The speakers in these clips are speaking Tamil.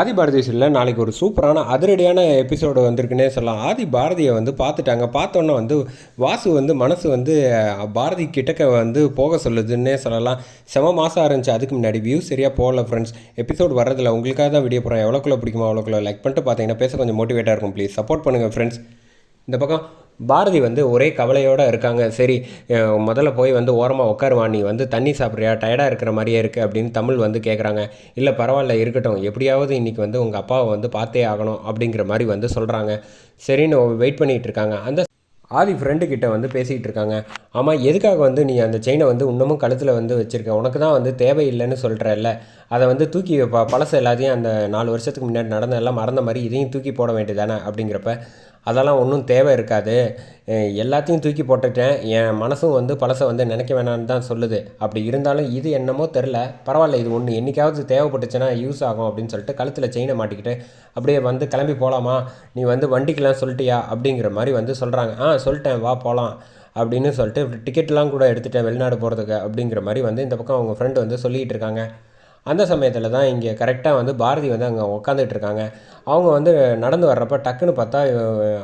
ஆதி பாரதி சீரியலில் நாளைக்கு ஒரு சூப்பரான அதிரடியான எபிசோடு வந்திருக்குன்னே சொல்லலாம். ஆதி பாரதியை வந்து பார்த்துட்டாங்க. பார்த்தோன்னே வந்து வாசு வந்து மனசு வந்து பாரதி கிட்டக்க வந்து போக சொல்லுதுன்னே சொல்லலாம். செம மாதம் இருந்துச்சு. அதுக்கு முன்னாடி வியூ சரியாக போகல ஃப்ரெண்ட்ஸ் எபிசோட் வரதில்ல உங்களுக்காக தான் வீடியோ போகிறேன் எவ்வளோக்குள்ள பிடிக்குமோ அவ்வளோக்குள்ள லைக் பண்ணிட்டு பார்த்தீங்கன்னா பேச கொஞ்சம் மோட்டிவேட்டாக இருக்கும். ப்ளீஸ் சப்போர்ட் பண்ணுங்கள் ஃப்ரெண்ட்ஸ் இந்த பக்கம் பாரதி வந்து ஒரே கவலையோடு இருக்காங்க. சரி முதல்ல போய் வந்து ஓரமாக உட்காருவா நீ வந்து தண்ணி சாப்பிட்றியா? டயர்டாக இருக்கிற மாதிரியே இருக்குது அப்படின்னு தமிழ் வந்து கேட்குறாங்க இல்லை பரவாயில்ல இருக்கட்டும். எப்படியாவது இன்றைக்கி வந்து உங்கள் அப்பாவை வந்து பார்த்தே ஆகணும் அப்படிங்கிற மாதிரி வந்து சொல்கிறாங்க சரின்னு வெயிட் பண்ணிகிட்டு இருக்காங்க. அந்த ஆதி ஃப்ரெண்டுக்கிட்ட வந்து பேசிகிட்டு இருக்காங்க. ஆமாம் எதுக்காக வந்து நீ அந்த செயினை வந்து இன்னமும் கழுத்தில் வந்து வச்சுருக்க? உனக்கு தான் வந்து தேவையில்லைன்னு சொல்கிறல்ல அதை வந்து தூக்கி ப பழசு எல்லாத்தையும் அந்த நாலு வருஷத்துக்கு முன்னாடி நடந்ததெல்லாம் மறந்த மாதிரி இதையும் தூக்கி போட வேண்டியதானே அப்படிங்கிறப்ப அதெல்லாம் ஒன்றும் தேவை இருக்காது. எல்லாத்தையும் தூக்கி போட்டுட்டேன் என் மனசும் வந்து பழசை வந்து நினைக்க வேணாம்னு தான் சொல்லுது. அப்படி இருந்தாலும் இது என்னமோ தெரில பரவாயில்ல இது ஒன்று என்றைக்காவது தேவைப்பட்டுச்சுன்னா யூஸ் ஆகும் அப்படின்னு சொல்லிட்டு கழுத்தில் செயினை மாட்டிக்கிட்டு அப்படியே வந்து கிளம்பி போகலாமா நீ வந்து வண்டிக்கெலாம் சொல்லிட்டியா? அப்படிங்கிற மாதிரி வந்து சொல்கிறாங்க ஆ சொல்லிட்டேன் வா போகலாம் அப்படின்னு சொல்லிட்டு டிக்கெட்லாம் கூட எடுத்துட்டேன் வெளிநாடு போகிறதுக்கு அப்படிங்கிற மாதிரி வந்து இந்த பக்கம் அவங்க ஃப்ரெண்டு வந்து சொல்லிகிட்டு இருக்காங்க. அந்த சமயத்தில் தான் இங்கே கரெக்டாக வந்து பாரதி வந்து அங்கே உட்காந்துட்டு இருக்காங்க. அவங்க வந்து நடந்து வர்றப்ப டக்குன்னு பார்த்தா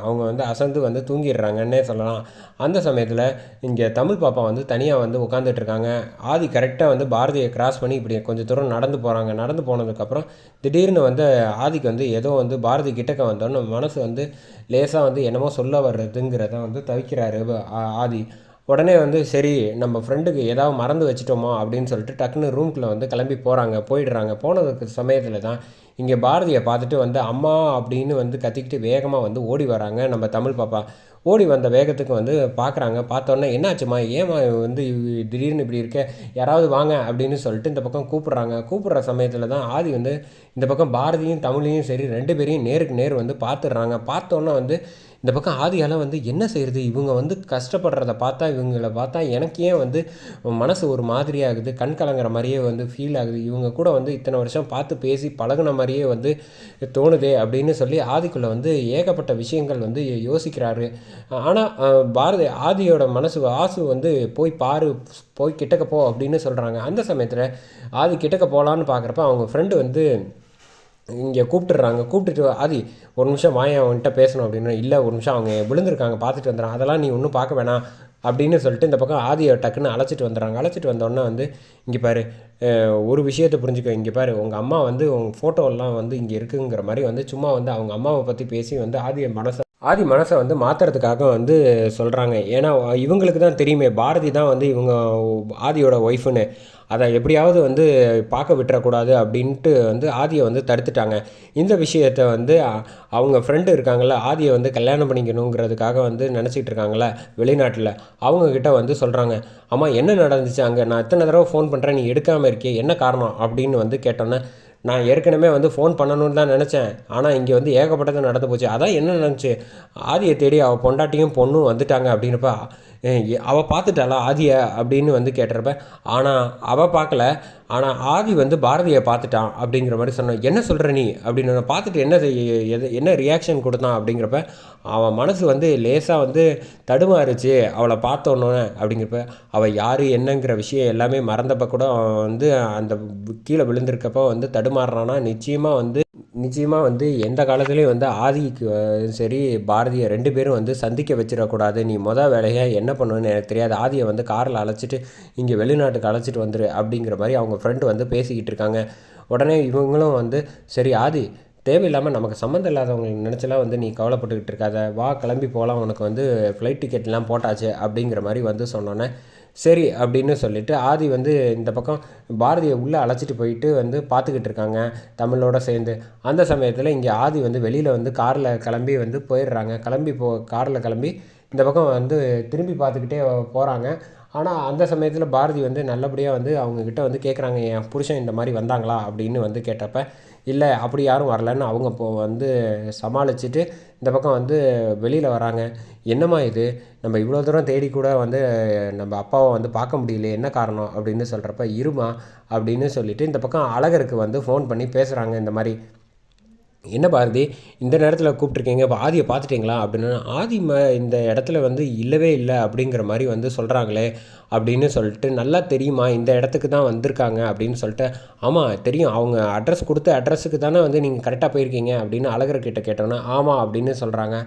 அவங்க வந்து அசந்து வந்து தூங்கிடுறாங்கன்னே சொல்லலாம். அந்த சமயத்தில் இங்கே தமிழ் பாப்பா வந்து தனியாக வந்து உட்காந்துட்டு இருக்காங்க. ஆதி கரெக்டாக வந்து பாரதியை கிராஸ் பண்ணி இப்படி கொஞ்சம் தூரம் நடந்து போகிறாங்க நடந்து போனதுக்கப்புறம் திடீர்னு வந்து ஆதிக்கு வந்து ஏதோ வந்து பாரதி கிட்டக்க வந்தோன்னு மனசு வந்து லேசாக வந்து என்னமோ சொல்ல வர்றதுங்கிறத வந்து தவிக்கிறாரு. ஆதி. உடனே வந்து சரி நம்ம ஃப்ரெண்டுக்கு ஏதாவது மறந்து வச்சிட்டோமா? அப்படின்னு சொல்லிட்டு டக்குன்னு ரூம்குள்ளே வந்து கிளம்பி போகிறாங்க போயிடுறாங்க. போனதுக்கு சமயத்தில் தான் இங்கே பாரதியை பார்த்துட்டு வந்து அம்மா அப்படின்னு வந்து கத்திக்கிட்டு வேகமாக வந்து ஓடி வராங்க நம்ம தமிழ் பாப்பா. ஓடி வந்த வேகத்துக்கு வந்து பார்க்குறாங்க பார்த்தோன்னே என்னாச்சுமா ஏமா வந்து இவ் திடீர்னு இப்படி இருக்க? யாராவது வாங்க அப்படின்னு சொல்லிட்டு இந்த பக்கம் கூப்பிட்றாங்க. கூப்பிட்ற சமயத்தில் தான் ஆதி வந்து இந்த பக்கம் பாரதியும் தமிழையும் சரி ரெண்டு பேரையும் நேருக்கு நேர் வந்து பார்த்துடுறாங்க. பார்த்தோன்னே வந்து இந்த பக்கம் ஆதியால் வந்து என்ன செய்கிறது இவங்க வந்து கஷ்டப்படுறத பார்த்தா இவங்களை பார்த்தா எனக்கு ஏன் வந்து மனசு ஒரு மாதிரியாகுது கண் கலங்குற மாதிரியே வந்து ஃபீல் ஆகுது. இவங்க கூட வந்து இத்தனை வருஷம் பார்த்து பேசி பழகுன மாதிரியே வந்து தோணுதே அப்படின்னு சொல்லி ஆதிக்குள்ளே வந்து ஏகப்பட்ட விஷயங்கள் வந்து யோசிக்கிறாரு. ஆனால் பாரதி ஆதியோட மனசு ஆசு வந்து போய் பாரு போய் கிட்டக்க போ அப்படின்னு சொல்கிறாங்க அந்த சமயத்தில் ஆதி கிட்டக்க போகலான்னு பார்க்குறப்ப அவங்க ஃப்ரெண்டு வந்து இங்கே கூப்பிட்டுறாங்க கூப்பிட்டுட்டு ஆதி ஒரு நிமிஷம் வாயன் அவன்கிட்ட பேசணும் அப்படின்னு. இல்லை ஒரு நிமிஷம் அவங்க விழுந்திருக்காங்க பார்த்துட்டு வந்துடுறான். அதெல்லாம் நீ ஒன்றும் பார்க்க வேணாம் அப்படின்னு சொல்லிட்டு இந்த பக்கம் ஆதியை டக்குன்னு அழைச்சிட்டு வந்துடுறாங்க. அழைச்சிட்டு வந்தோடனே வந்து இங்கே பாரு ஒரு விஷயத்தை புரிஞ்சுக்கோ. இங்கே பாரு உங்கள் அம்மா வந்து உங்கள் ஃபோட்டோலாம் வந்து இங்கே இருக்குங்கிற மாதிரி வந்து சும்மா வந்து அவங்க அம்மாவை பற்றி பேசி வந்து ஆதியை மனசை ஆதி மனசை வந்து மாற்றுறதுக்காக வந்து சொல்கிறாங்க ஏன்னா இவங்களுக்கு தான் தெரியுமே பாரதி தான் வந்து இவங்க ஆதியோட ஒய்ஃபுன்னு அதை எப்படியாவது வந்து பார்க்க விட்டுறக்கூடாது அப்படின்ட்டு வந்து ஆதியை வந்து தடுத்துட்டாங்க. இந்த விஷயத்தை வந்து அவங்க ஃப்ரெண்டு இருக்காங்கல்ல ஆதியை வந்து கல்யாணம் பண்ணிக்கணுங்கிறதுக்காக வந்து நினச்சிக்கிட்டு இருக்காங்கள வெளிநாட்டில். அவங்கக்கிட்ட வந்து சொல்கிறாங்க அம்மா என்ன நடந்துச்சு அங்கே? நான் எத்தனை தடவை ஃபோன் பண்ணுறேன் நீ எடுக்காமல் இருக்கே என்ன காரணம்? அப்படின்னு வந்து கேட்டோன்னே நான் ஏற்கனவே வந்து ஃபோன் பண்ணணும்னு தான் நினச்சேன். ஆனால் இங்கே வந்து ஏகப்பட்டது நடந்து போச்சு. அதான் என்ன நினச்சி? ஆதியை தேடி அவள் பொண்டாட்டியும் பொண்ணும் வந்துட்டாங்க அப்படின்னப்ப அவள் பார்த்துட்டாளா ஆதியை அப்படின்னு வந்து கேட்டுறப்ப ஆனால் அவள் பார்க்கல. ஆனால் ஆதி வந்து பாரதியை பார்த்துட்டான் அப்படிங்கிற மாதிரி சொன்னான் என்ன சொல்கிற நீ? அப்படின்னு நான் பார்த்துட்டு என்ன எது என்ன ரியாக்ஷன் கொடுத்தான் அப்படிங்கிறப்ப அவன் மனசு வந்து லேசாக வந்து தடுமாறுச்சு. அவளை பார்த்தோன்னே அப்படிங்கிறப்ப அவள் யார் என்னங்கிற விஷயம் எல்லாமே மறந்தப்ப கூட அவன் வந்து அந்த கீழே விழுந்திருக்கப்போ வந்து தடுமாறுறான்னா நிச்சயமாக வந்து நிச்சயமாக வந்து எந்த காலத்துலேயும் வந்து ஆதிக்கு சரி பாரதியை ரெண்டு பேரும் வந்து சந்திக்க வச்சிடக்கூடாது. நீ மொதல் வேலையாக என்ன என்ன பண்ணுவேன்னு எனக்கு தெரியாது. ஆதியை வந்து காரில் அழைச்சிட்டு இங்கே வெளிநாட்டுக்கு அழைச்சிட்டு வந்துரு அப்படிங்கிற மாதிரி அவங்க ஃப்ரெண்டு வந்து பேசிக்கிட்டு இருக்காங்க. உடனே இவங்களும் வந்து சரி ஆதி தேவையில்லாமல் நமக்கு சம்மந்தம் இல்லாதவங்க நினச்சலாம் வந்து நீ கவலைப்பட்டுக்கிட்டு இருக்காத. வா கிளம்பி போகலாம் உனக்கு வந்து ஃப்ளைட் டிக்கெட்லாம் போட்டாச்சு அப்படிங்கிற மாதிரி வந்து சொன்னோன்னே சரி அப்படின்னு சொல்லிட்டு ஆதி வந்து இந்த பக்கம் பாரதியை உள்ளே அழைச்சிட்டு போயிட்டு வந்து பார்த்துக்கிட்டு இருக்காங்க தமிழோட சேர்ந்து. அந்த சமயத்தில் இங்கே ஆதி வந்து வெளியில் வந்து காரில் கிளம்பி வந்து போயிடுறாங்க. கிளம்பி போ காரில் கிளம்பி இந்த பக்கம் வந்து திரும்பி பார்த்துக்கிட்டே போகிறாங்க ஆனால் அந்த சமயத்தில் பாரதி வந்து நல்லபடியாக வந்து அவங்கக்கிட்ட வந்து கேட்குறாங்க என் புருஷன் இந்த மாதிரி வந்தாங்களா? அப்படின்னு வந்து கேட்டப்ப இல்லை அப்படி யாரும் வரலன்னு அவங்க இப்போ வந்து சமாளிச்சுட்டு இந்த பக்கம் வந்து வெளியில் வராங்க. என்னம்மா இது? நம்ம இவ்வளோ தூரம் தேடி கூட வந்து நம்ம அப்பாவை வந்து பார்க்க முடியல என்ன காரணம் அப்படின்னு சொல்கிறப்ப இருமா அப்படின்னு சொல்லிட்டு இந்த பக்கம் அழகருக்கு வந்து ஃபோன் பண்ணி பேசுகிறாங்க இந்த மாதிரி. என்ன பாரதி இந்த நேரத்தில் கூப்பிட்ருக்கீங்க இப்போ ஆதியை பார்த்துட்டிங்களா? அப்படின்னு ஆதி ம இந்த இடத்துல வந்து இல்லவே இல்லை அப்படிங்கிற மாதிரி வந்து சொல்கிறாங்களே அப்படின்னு சொல்லிட்டு நல்லா தெரியுமா இந்த இடத்துக்கு தான் வந்திருக்காங்க அப்படின்னு சொல்லிட்டு ஆமாம் தெரியும். அவங்க அட்ரஸ் கொடுத்த அட்ரஸுக்கு தானே வந்து நீங்கள் கரெக்டாக போயிருக்கீங்க அப்படின்னு அழகர்கிட்ட கேட்டோன்னா ஆமாம் அப்படின்னு சொல்கிறாங்க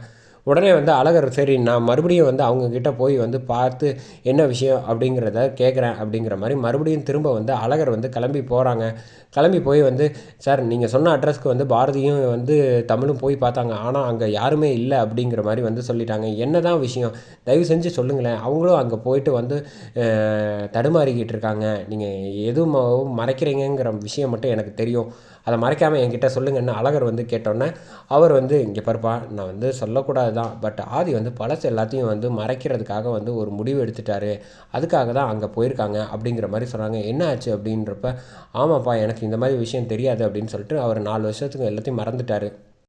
உடனே வந்து அழகர் சரி நான் மறுபடியும் வந்து அவங்கக்கிட்ட போய் வந்து பார்த்து என்ன விஷயம் அப்படிங்கிறத கேட்குறேன் அப்படிங்கிற மாதிரி மறுபடியும் திரும்ப வந்து அழகர் வந்து கிளம்பி போகிறாங்க கிளம்பி போய் வந்து சார் நீங்கள் சொன்ன அட்ரஸ்க்கு வந்து பாரதியும் வந்து தமிழும் போய் பார்த்தாங்க. ஆனால் அங்கே யாருமே இல்லை அப்படிங்கிற மாதிரி வந்து சொல்லிட்டாங்க. என்ன தான் விஷயம்? தயவு செஞ்சு சொல்லுங்களேன். அவங்களும் அங்கே போயிட்டு வந்து தடுமாறிக்கிட்டு இருக்காங்க. நீங்கள் எதுவும் மறைக்கிறீங்கிற விஷயம் மட்டும் எனக்கு தெரியும். அதை மறைக்காமல் என்கிட்ட சொல்லுங்கன்னு அழகர் வந்து கேட்டோன்னே அவர் வந்து இங்கே பருப்பா நான் வந்து சொல்லக்கூடாது. தான். பட் ஆதி வந்து பழசு எல்லாத்தையும் வந்து மறைக்கிறதுக்காக வந்து ஒரு முடிவு எடுத்துட்டாரு. அதுக்காக தான் அங்கே போயிருக்காங்க அப்படிங்கிற மாதிரி சொன்னாங்க என்ன ஆச்சு அப்படின்றப்ப ஆமாப்பா எனக்கு இந்த மாதிரி விஷயம் தெரியாது அப்படின்னு சொல்லிட்டு அவர் நாலு வருஷத்துக்கு எல்லாத்தையும் மறந்துட்டார்.